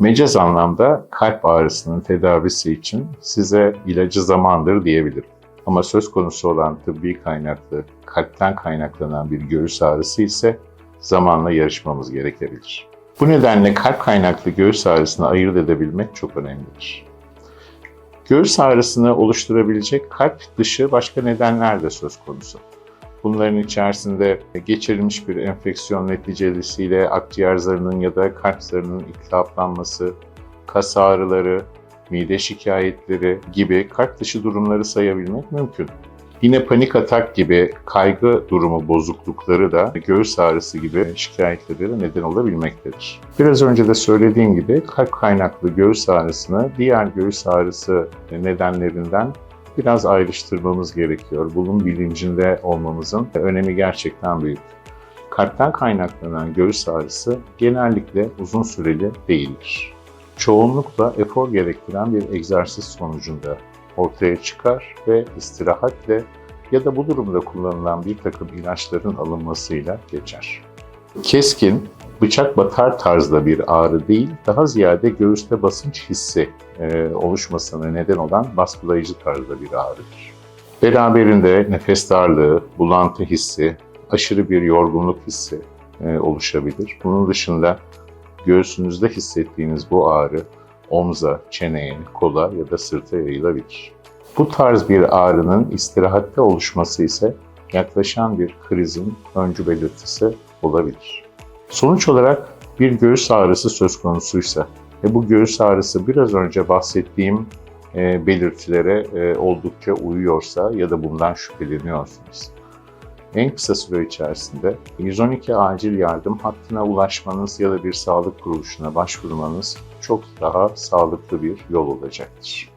Mecaz anlamda kalp ağrısının tedavisi için size ilacı zamandır diyebilirim. Ama söz konusu olan tıbbi kaynaklı, kalpten kaynaklanan bir göğüs ağrısı ise zamanla yarışmamız gerekebilir. Bu nedenle kalp kaynaklı göğüs ağrısını ayırt edebilmek çok önemlidir. Göğüs ağrısını oluşturabilecek kalp dışı başka nedenler de söz konusu. Bunların içerisinde geçirilmiş bir enfeksiyon neticesiyle akciğer zarının ya da kalp zarının iltihaplanması, kas ağrıları, mide şikayetleri gibi kalp dışı durumları sayabilmek mümkün. Yine panik atak gibi kaygı durumu bozuklukları da göğüs ağrısı gibi şikayetlere neden olabilmektedir. Biraz önce de söylediğim gibi kalp kaynaklı göğüs ağrısını diğer göğüs ağrısı nedenlerinden biraz ayrıştırmamız gerekiyor. Bunun bilincinde olmamızın önemi gerçekten büyük. Kalpten kaynaklanan göğüs ağrısı genellikle uzun süreli değildir. Çoğunlukla efor gerektiren bir egzersiz sonucunda ortaya çıkar ve istirahatle ya da bu durumda kullanılan bir takım ilaçların alınmasıyla geçer. Keskin, bıçak batar tarzda bir ağrı değil, daha ziyade göğüste basınç hissi e, oluşmasına neden olan baskılayıcı tarzda bir ağrıdır. Beraberinde nefes darlığı, bulantı hissi, aşırı bir yorgunluk hissi e, oluşabilir. Bunun dışında göğsünüzde hissettiğiniz bu ağrı omza, çeneye, kola ya da sırta yayılabilir. Bu tarz bir ağrının istirahatte oluşması ise yaklaşan bir krizin öncü belirtisi olabilir. Sonuç olarak bir göğüs ağrısı söz konusuysa ve bu göğüs ağrısı biraz önce bahsettiğim e, belirtilere e, oldukça uyuyorsa ya da bundan şüpheleniyorsunuz. En kısa süre içerisinde 112 acil yardım hattına ulaşmanız ya da bir sağlık kuruluşuna başvurmanız çok daha sağlıklı bir yol olacaktır.